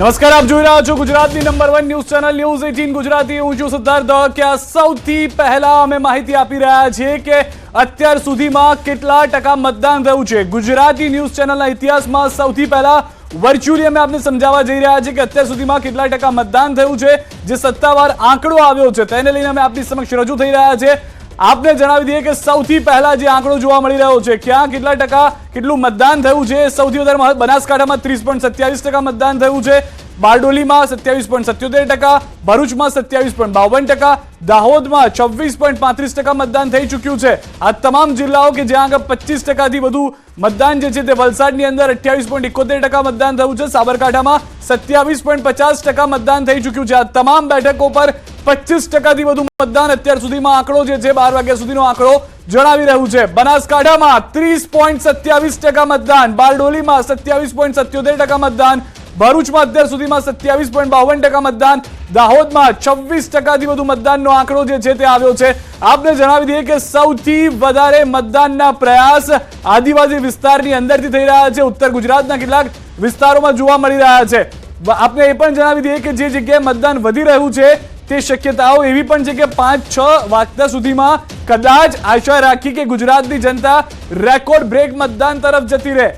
નમસ્કાર, આપ જોઈ રહ્યા છો ગુજરાતની number one news channel News Eighteen Gujarati. હું છું સિદ્ધાર્થ દોડકિયા સૌથી પહેલા અમે માહિતી આપી રહ્યા છીએ કે અત્યાર સુધીમાં કેટલા ટકા મતદાન થયું છે. ગુજરાતી ન્યૂઝ ચેનલના ઇતિહાસમાં સૌથી પહેલા વર્ચ્યુઅલી અમે આપને સમજાવવા જઈ રહ્યા છીએ કે અત્યાર સુધીમાં કેટલા ટકા મતદાન થયું છે. જે સત્તાવાર આંકડો આવ્યો છે, તેને લઈને અમે આપની સમક્ષ રજૂ થઈ રહ્યા છે આપને જણાવી દઈએ કે સૌથી પહેલા જે આંકડો જોવા મળી રહ્યો છે, ક્યાં કેટલા ટકા, કેટલું મતદાન થયું છે? સૌથી વધારે બનાસકાંઠામાં ત્રીસ પોઈન્ટ સત્યાવીસ ટકા મતદાન થયું છે, બારડોલીમાં સત્યાવીસ પોઈન્ટ સત્યોતેર ટકા, ભરૂચમાં સત્યાવીસ પોઈન્ટ બાવન ટકા, દાહોદમાં છવ્વીસ પોઈન્ટ પાંત્રીસ ટકા મતદાન થઈ ચૂક્યું છે. આ તમામ જિલ્લાઓ કે જ્યાં આગળ પચીસ ટકાથી વધુ મતદાન જે છે તે વલસાડની અંદર અઠ્યાવીસ પોઈન્ટ ઇકોતેર ટકા મતદાન થયું છે, સાબરકાંઠામાં સત્યાવીસ પોઈન્ટ પચાસ ટકા મતદાન થઈ ચૂક્યું છે. આ તમામ બેઠકો પર પચીસ ટકાથી વધુ મતદાન અત્યાર સુધીમાં આંકડો જે છે, બાર વાગ્યા સુધીનો આંકડો જણાવી રહ્યું છે. બનાસકાંઠામાં ત્રીસ પોઈન્ટ સત્યાવીસ ટકા મતદાન, બારડોલીમાં સત્યાવીસ પોઈન્ટ સત્યોતેર ટકા મતદાન, ભરૂચમાં અત્યાર સુધીમાં સત્યાવીસ પોઈન્ટ બાવન ટકા મતદાન, દાહોદમાં છવ્વીસ ટકાથી વધુ મતદાનનો આંકડો જે છે તે આવ્યો છે. આપને જણાવી દઈએ કે સૌથી વધારે મતદાનના પ્રયાસ આદિવાસી વિસ્તારની અંદરથી થઈ રહ્યા છે. ઉત્તર ગુજરાતના કેટલાક વિસ્તારોમાં જોવા મળી રહ્યા છે. આપને એ પણ જણાવી દઈએ કે જે જગ્યાએ મતદાન વધી રહ્યું છે તે શક્યતાઓ એવી પણ છે કે પાંચ, છ વાગતા સુધીમાં કદાચ આશા રાખી કે ગુજરાતની જનતા રેકોર્ડ બ્રેક મતદાન તરફ જતી રહે.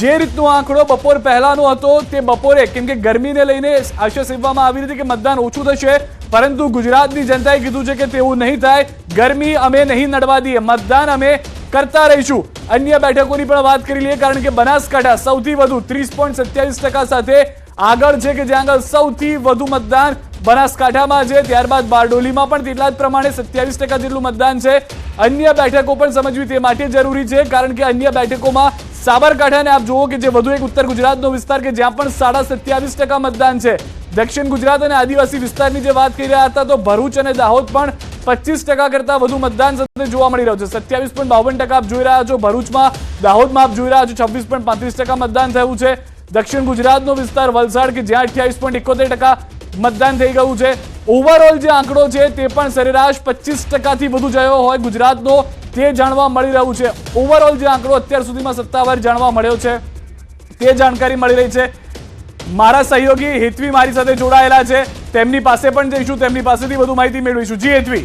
જે રીતનો આંકડો બપોર પહેલાનો હતો તે બપોરે, કેમ કે ગરમીને લઈને આશા સેવવામાં આવી હતી કે મતદાન ઓછું થશે, પરંતુ ગુજરાતની જનતાએ કીધું છે કે તેવું નહીં થાય. ગરમી અમે નહીં નડવા દઈએ, મતદાન અમે કરતા રહીશું. અન્ય બેઠકોની પણ વાત કરી લઈએ, કારણ કે બનાસકાંઠા સૌથી વધુ ત્રીસ પોઈન્ટ સત્યાવીસ ટકા સાથે આગળ છે કે જ્યાં આગળ સૌથી વધુ મતદાન બનાસકાંઠામાં છે, ત્યારબાદ બારડોલીમાં પણ તેટલા જ પ્રમાણે સત્યાવીસ ટકા જેટલું મતદાન છે. અન્ય બેઠકો પણ સમજવી તે માટે જરૂરી છે, કારણ કે અન્ય બેઠકોમાં સાબરકાંઠાને આપ જુઓ કે જે વધુ એક ઉત્તર ગુજરાતનો વિસ્તાર કે જ્યાં પણ સાડા સત્યાવીસ ટકા મતદાન છે. દક્ષિણ ગુજરાત અને આદિવાસી વિસ્તારની જે વાત કરી રહ્યા હતા, તો ભરૂચ અને દાહોદ પણ પચીસ ટકા કરતા વધુ મતદાન સાથે જોવા મળી રહ્યું છે. સત્યાવીસ પોઈન્ટ બાવન ટકા આપ જોઈ રહ્યા છો, ભરૂચમાં, દાહોદમાં આપ જોઈ રહ્યા છો, છવ્વીસ પોઈન્ટ પાંત્રીસ ટકા મતદાન થયું છે. દક્ષિણ ગુજરાતનો વિસ્તાર વલસાડ કે જ્યાં અઠ્યાવીસ પોઈન્ટ એકોતેર ટકા મતદાન થઈ ગયું છે. ઓવરઓલ જે આંકડો છે તે પણ સરેરાશ પચીસ ટકાથી વધુ જયો હોય ગુજરાતનો તે જાણવા મળી રહ્યું છે. ઓવરઓલ જે આંકડો અત્યાર સુધીમાં સત્તાવાર જાણવા મળ્યો છે. તે જાણકારી મળી રહી છે. મારા સહયોગી હેતવી મારી સાથે જોડાયેલા છે. તેમની પાસે પણ જઈશું, તેમની પાસેથી વધુ માહિતી મેળવીશું. જી હેતવી.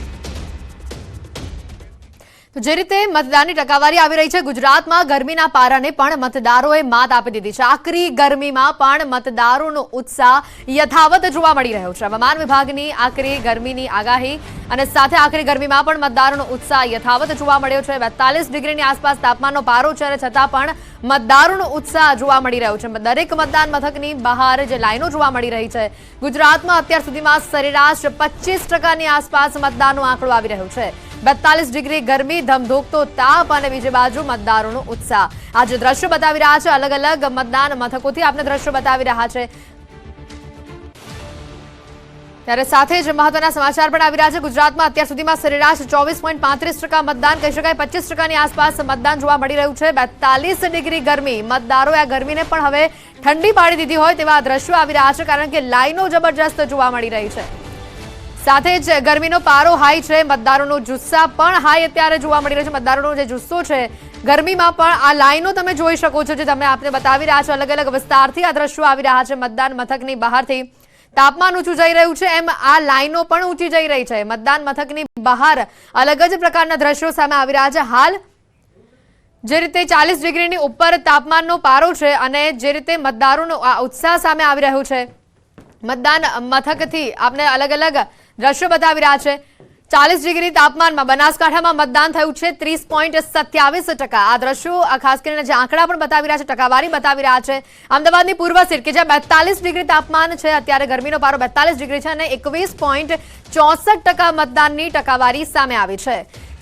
તો જે રીતે મતદાનની ટકાવારી આવી રહી છે, ગુજરાતમાં ગરમીના પારાને પણ મતદારોએ માત આપી દીધી છે. આકરી ગરમીમાં પણ મતદારોનો ઉત્સાહ યથાવત જોવા મળી રહ્યો છે. હવામાન વિભાગની આકરી ગરમીની આગાહી અને સાથે આકરી ગરમીમાં પણ મતદારોનો ઉત્સાહ યથાવત જોવા મળ્યો છે. બેતાલીસ ડિગ્રીની આસપાસ તાપમાનનો પારો છે, અને છતાં પણ મતદારોનો ઉત્સાહ જોવા મળી રહ્યો છે. દરેક મતદાન મથકની બહાર જે લાઈનો જોવા મળી રહી છે. ગુજરાતમાં અત્યાર સુધીમાં સરેરાશ પચીસ ટકાની આસપાસ મતદાનનો આંકડો આવી રહ્યો છે. બેતાલીસ ડિગ્રી ગરમી ધમધોકતો તાપ અને બીજી બાજુ મતદારોનો ઉત્સાહ. આજે દ્રશ્યો બતાવી રહ્યા છે. અલગ અલગ મતદાન મથકોથી આપણે દ્રશ્યો બતાવી રહ્યા છે. ત્યારે સાથે જ મહત્વના સમાચાર પણ આવી રહ્યા છે. ગુજરાતમાં અત્યાર સુધીમાં સરેરાશ ચોવીસ પોઈન્ટ પાંત્રીસ ટકા મતદાન કહી શકાય. પચીસ ટકાની આસપાસ મતદાન જોવા મળી રહ્યું છે. બેતાલીસ ડિગ્રી ગરમી. મતદારોએ આ ગરમીને પણ હવે ઠંડી પાડી દીધી હોય તેવા દ્રશ્યો આવી રહ્યા છે, કારણ કે લાઈનો જબરજસ્ત જોવા મળી રહી છે. સાથે જ ગરમીનો પારો હાઈ છે. મતદારોનો જુસ્સા પણ હાઈ અત્યારે જોવા મળી રહ્યો છે. મતદારોનો જે જુસ્સો છે, ગરમીમાં પણ આ લાઈનો તમે જોઈ શકો છો, જે તમે આપને બતાવી રહ્યા છો. અલગ અલગ વિસ્તારથી આ દ્રશ્યો આવી રહ્યા છે. મતદાન મથકની બહારથી તાપમાન ઊંચું જઈ રહ્યું છે. એમ આ લાઈનો પણ ઊંચી જઈ રહી છે. મતદાન મથકની બહાર અલગ જ પ્રકારના દ્રશ્યો સામે આવી રહ્યા છે. હાલ જે રીતે ચાલીસ ડિગ્રીની ઉપર તાપમાનનો પારો છે અને જે રીતે મતદારોનો ઉત્સાહ સામે આવી રહ્યો છે. મતદાન મથકથી આપને અલગ અલગ દ્રશ્યો બતાવી રહ્યા છે. ચાલીસ ડિગ્રી તાપમાનમાં બનાસકાંઠામાં મતદાન થયું છે. ત્રીસ પોઈન્ટ સત્યાવીસ ટકા. આ દ્રશ્યો ખાસ કરીને જે આંકડા પણ બતાવી રહ્યા છે, ટકાવારી બતાવી રહ્યા છે. અમદાવાદની પૂર્વ સીટ કે જ્યાં બેતાલીસ ડિગ્રી તાપમાન છે, અત્યારે ગરમીનો પારો બેતાલીસ ડિગ્રી છે અને એકવીસ પોઈન્ટ ચોસઠ ટકા મતદાનની ટકાવારી સામે આવી છે.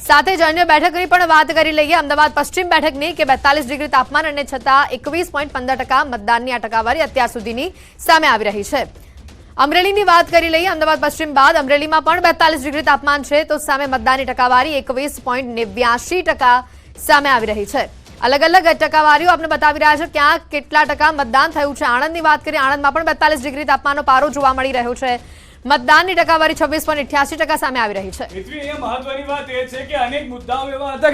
સાથે જ અન્ય બેઠકની પણ વાત કરી લઈએ. અમદાવાદ પશ્ચિમ બેઠકની કે બેતાલીસ ડિગ્રી તાપમાન અને છતાં એકવીસ પોઈન્ટ પંદર ટકા મતદાનની આ ટકાવારી અત્યાર સુધીની સામે આવી રહી છે. અમરેલીની વાત કરી લઈએ, અમદાવાદ પશ્ચિમ બાદ અમરેલીમાં પણ બેતાલીસ ડિગ્રી તાપમાન છે, તો સામે મતદાનની ટકાવારી એકવીસ પોઈન્ટ નેવ્યાશી ટકા સામે આવી રહી છે. અલગ અલગ ટકાવારીઓ આપણે બતાવી રહ્યા છે, ક્યાં કેટલા ટકા મતદાન થયું છે. આણંદની વાત કરીએ, આણંદમાં પણ બેતાલીસ ડિગ્રી તાપમાનનો પારો જોવા મળી રહ્યો છે. મતદાનની ટકાવારી છવ્વીસ પોઈન્ટ અઠ્યાસી ટકા સામે આવી રહી છે. મહત્વની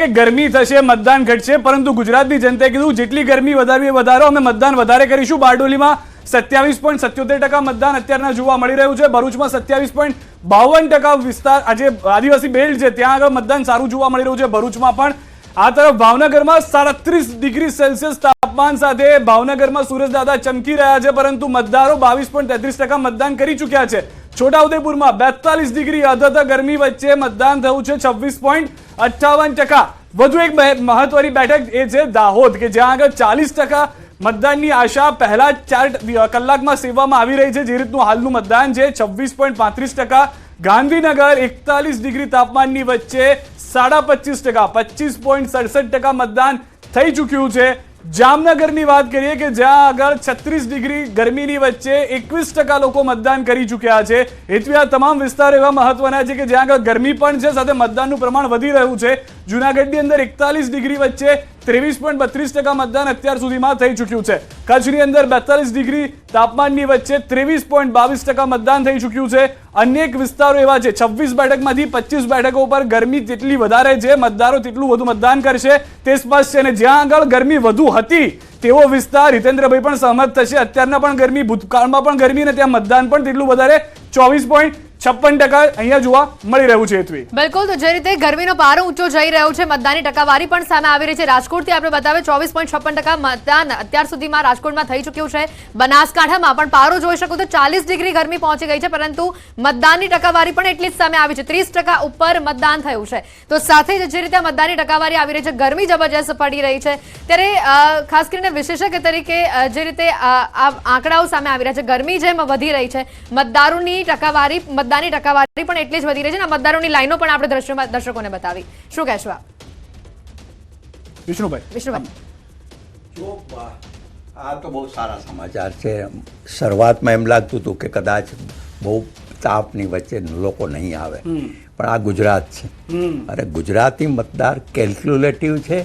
કે ગરમી થશે, મતદાન ઘટશે, પરંતુ ગુજરાતની જનતાએ કીધું જેટલી ગરમી વધારવી વધારો, અમે મતદાન વધારે કરીશું. બારડોલીમાં સત્યાવીસ પોઈન્ટ સત્યોતેર ટકા મતદાન અત્યારના જોવા મળી રહ્યું છે. ભરૂચમાં સત્યાવીસ પોઈન્ટ બાવન ટકા વિસ્તાર, આજે આદિવાસી બેલ્ટ છે, ત્યાં આગળ મતદાન સારું જોવા મળી રહ્યું છે ભરૂચમાં પણ. આ તરફ ભાવનગરમાં સાડત્રીસ ડિગ્રી સેલ્સિયસ તાપમાન સાથે ભાવનગરમાં સુરેશદાદા ચમકી રહ્યા છે, પરંતુ મતદારો બાવીસ પોઈન્ટ તેત્રીસ ટકા મતદાન કરી ચૂક્યા છે. છોટાઉદેપુરમાં બેતાલીસ ડિગ્રી અધધ ગરમી વચ્ચે મતદાન થયું છે, છવ્વીસ પોઈન્ટ અઠ્ઠાવન ટકા. વધુ એક મહત્વની બેઠક એ છે દાહોદ, કે જ્યાં આગળ ચાલીસ ટકા મતદાનની આશા પહેલા જ ચાર કલાકમાં સેવવામાં આવી રહી છે. જે રીતનું હાલનું મતદાન છે, છવ્વીસ પોઈન્ટ પાંત્રીસ ટકા. ગાંધીનગર એકતાલીસ ડિગ્રી તાપમાનની વચ્ચે સાડા પચીસ ટકા, પચીસ પોઈન્ટ સડસઠ ટકા મતદાન થઈ ચૂક્યું છે. જામનગરની વાત કરીએ કે જ્યાં આગળ છત્રીસ ડિગ્રી ગરમીની વચ્ચે એકવીસ ટકા લોકો મતદાન કરી ચૂક્યા છે. એટલે આ તમામ વિસ્તાર એવા મહત્વના છે કે જ્યાં આગળ ગરમી પણ છે, સાથે મતદાનનું પ્રમાણ વધી રહ્યું છે. જુનાગઢની અંદર એકતાલીસ ડિગ્રી વચ્ચે ત્રેવીસ પોઈન્ટ બત્રીસ ટકા મતદાન અત્યાર સુધીમાં થઈ ચૂક્યું છે. કચ્છની અંદર બેતાલીસ ડિગ્રી તાપમાનની વચ્ચે ત્રેવીસ પોઈન્ટ બાવીસ ટકા મતદાન થઈ ચૂક્યું છે. અનેક વિસ્તારો એવા છે, છવ્વીસ બેઠકમાંથી પચીસ બેઠકો પર ગરમી જેટલી વધારે છે, મતદારો તેટલું વધુ મતદાન કરશે. તે સ્પષ્ટ છે અને જ્યાં આગળ ગરમી વધુ હતી, તેવો વિસ્તાર હિતેન્દ્રભાઈ પણ સહમત થશે. અત્યારના પણ ગરમી, ભૂતકાળમાં પણ ગરમી અને ત્યાં મતદાન પણ તેટલું વધારે. ચોવીસ પોઈન્ટ છપ્પન ટકા અહીંયા જોવા મળી રહ્યું છે બિલકુલ, તો જે રીતે ગરમીનો પારો ઊંચો જઈ રહ્યો છે, મતદાનની ટકાવારી પણ સામે આવી રહી છે. રાજકોટથી આપણે બતાવે ચોવીસ પોઈન્ટ છપ્પન ટકા મતદાન અત્યાર સુધીમાં રાજકોટમાં થઈ ચૂક્યું છે. બનાસકાંઠામાં પણ પારો જોઈ શકો તો ચાલીસ ડિગ્રી ગરમી પહોંચી ગઈ છે, પરંતુ મતદાનની ટકાવારી પણ એટલી જ સામે આવી છે. ત્રીસ ટકા ઉપર મતદાન થયું છે. તો સાથે જ જે રીતે મતદાનની ટકાવારી આવી રહી છે, ગરમી જબરજસ્ત પડી રહી છે. ત્યારે ખાસ કરીને વિશેષજ્ઞ તરીકે જે રીતે આંકડાઓ સામે આવી રહ્યા છે. ગરમી જેમ વધી રહી છે, મતદારોની ટકાવારી મતદાનની ટકાવારી પણ એટલી જ વધી રહી છે અને મતદારોની લાઈનો પણ આપણે દ્રશ્યોમાં દર્શકોને બતાવી. શું કહેશો આપ? વિષ્ણુભાઈ. વિષ્ણુભાઈ. આ તો બહુ સારા સમાચાર છે. શરૂઆતમાં એમ લાગતું હતું કે કદાચ બહુ તાપની વચ્ચે લોકો નહીં આવે. પણ આ ગુજરાત છે. અને ગુજરાતી મતદાર કેલ્ક્યુલેટિવ છે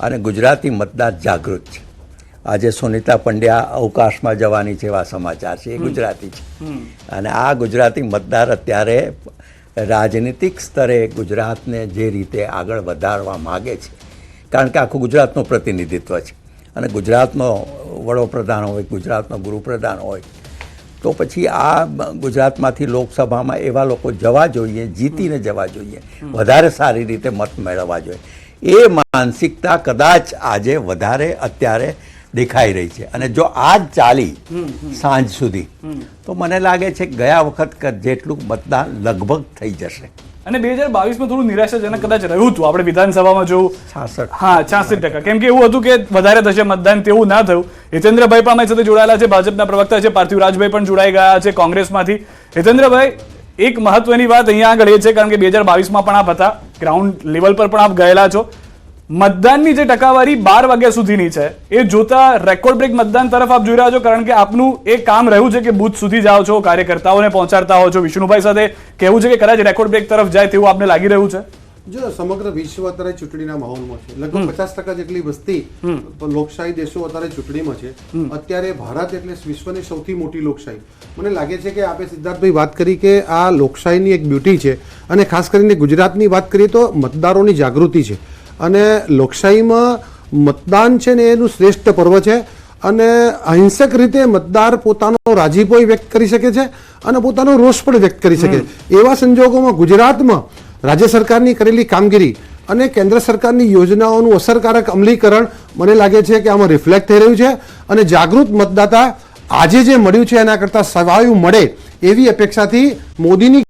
અને ગુજરાતી મતદાર જાગૃત છે. આજે સુનિતા પંડ્યા અવકાશમાં જવાની છે એવા સમાચાર છે એ ગુજરાતી છે. અને આ ગુજરાતી મતદાર અત્યારે રાજનીતિક સ્તરે ગુજરાતને જે રીતે આગળ વધારવા માગે છે કારણ કે આખું ગુજરાતનું પ્રતિનિધિત્વ છે. અને ગુજરાતનો વડોપ્રધાન હોય ગુજરાતનો ગૃહપ્રધાન હોય તો પછી આ ગુજરાતમાંથી લોકસભામાં એવા લોકો જવા જોઈએ જીતીને જવા જોઈએ વધારે સારી રીતે મત મેળવવા જોઈએ. એ માનસિકતા કદાચ આજે વધારે અત્યારે દેખાઈ રહી છે. અને જો આ જ ચાલી સાંજ સુધી તો મને લાગે છે ગયા વખત જેટલું મતદાન લગભગ થઈ જશે. અને બે હજાર બાવીસમાં થોડું નિરાશાજનક કદાચ રહ્યું હતું. આપણે વિધાનસભામાં જોયું છાસઠ. હા છાસઠ ટકા. કેમ કે એવું હતું કે વધારે થશે મતદાન તેવું ના થયું. હિતેન્દ્રભાઈ પણ અમારી સાથે જોડાયેલા છે ભાજપના પ્રવક્તા છે પાર્થિવરાજભાઈ પણ જોડાઈ ગયા છે કોંગ્રેસમાંથી. હિતેન્દ્રભાઈ એક મહત્વની વાત અહીંયા આગળ એ છે કારણ કે બે હજાર બાવીસમાં પણ આપ હતા. ગ્રાઉન્ડ લેવલ પર પણ આપ ગયેલા છો. મતદાનની જે ટકાવારી બાર વાગ્યા સુધીની છે એ જોતા રેકોર્ડ બ્રેક મતદાન તરફ આપ જોઈ રહ્યા છો કારણ કે આપનું એ કામ રહ્યું છે કે બુથ સુધી જાઓ છો કાર્યકર્તાઓને પહોંચાડતા હો છો. વિષ્ણુભાઈ સાથે કહેવું છે કે કદાચ રેકોર્ડ બ્રેક તરફ જાય તેવું આપને લાગી રહ્યું છે? જો સમગ્ર વિશ્વ અત્યારે ચૂંટણીના માહોલમાં છે લગભગ પચાસ ટકા જેટલી વસ્તી લોકશાહી દેશો અત્યારે ચૂંટણીમાં છે. અત્યારે ભારત એટલે વિશ્વની સૌથી મોટી લોકશાહી. મને લાગે છે કે આપણે સિદ્ધાર્થભાઈ વાત કરી કે આ લોકશાહીની એક બ્યુટી છે અને ખાસ કરીને ગુજરાતની વાત કરીએ તો મતદારોની જાગૃતિ છે. અને લોકશાહીમાં મતદાન છે ને એનું શ્રેષ્ઠ પર્વ છે. અને અહિંસક રીતે મતદાર પોતાનો રાજીપોય વ્યક્ત કરી શકે છે અને પોતાનો રોષ પણ વ્યક્ત કરી શકે છે. એવા સંજોગોમાં ગુજરાતમાં રાજ્ય સરકારની કરેલી કામગીરી અને કેન્દ્ર સરકારની યોજનાઓનું અસરકારક અમલીકરણ મને લાગે છે કે આમાં રિફ્લેક્ટ થઈ રહ્યું છે અને જાગૃત મતદાતા આજે જે મળ્યું છે એના કરતાં સવાયું મળે એવી અપેક્ષાથી મોદીની